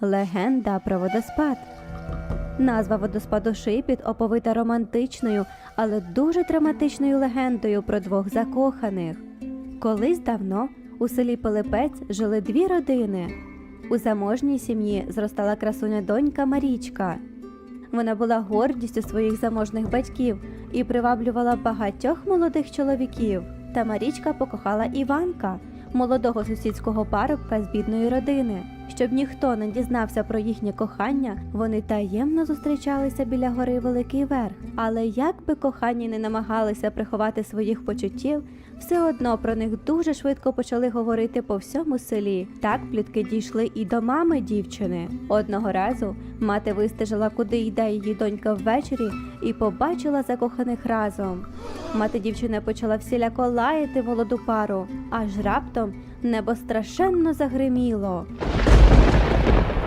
Легенда про водоспад. Назва водоспаду Шипіт оповита романтичною, але дуже драматичною легендою про двох закоханих. Колись давно у селі Пилипець жили дві родини. У заможній сім'ї зростала красуня донька Марічка. Вона була гордістю своїх заможних батьків і приваблювала багатьох молодих чоловіків. Та Марічка покохала Іванка, молодого сусідського парубка з бідної родини. Щоб ніхто не дізнався про їхнє кохання, вони таємно зустрічалися біля гори Великий Верх. Але як би кохані не намагалися приховати своїх почуттів, все одно про них дуже швидко почали говорити по всьому селі. Так плітки дійшли і до мами дівчини. Одного разу мати вистежила, куди йде її донька ввечері, і побачила закоханих разом. Мати дівчини почала всіляко лаяти молоду пару, аж раптом небо страшенно загриміло. Thank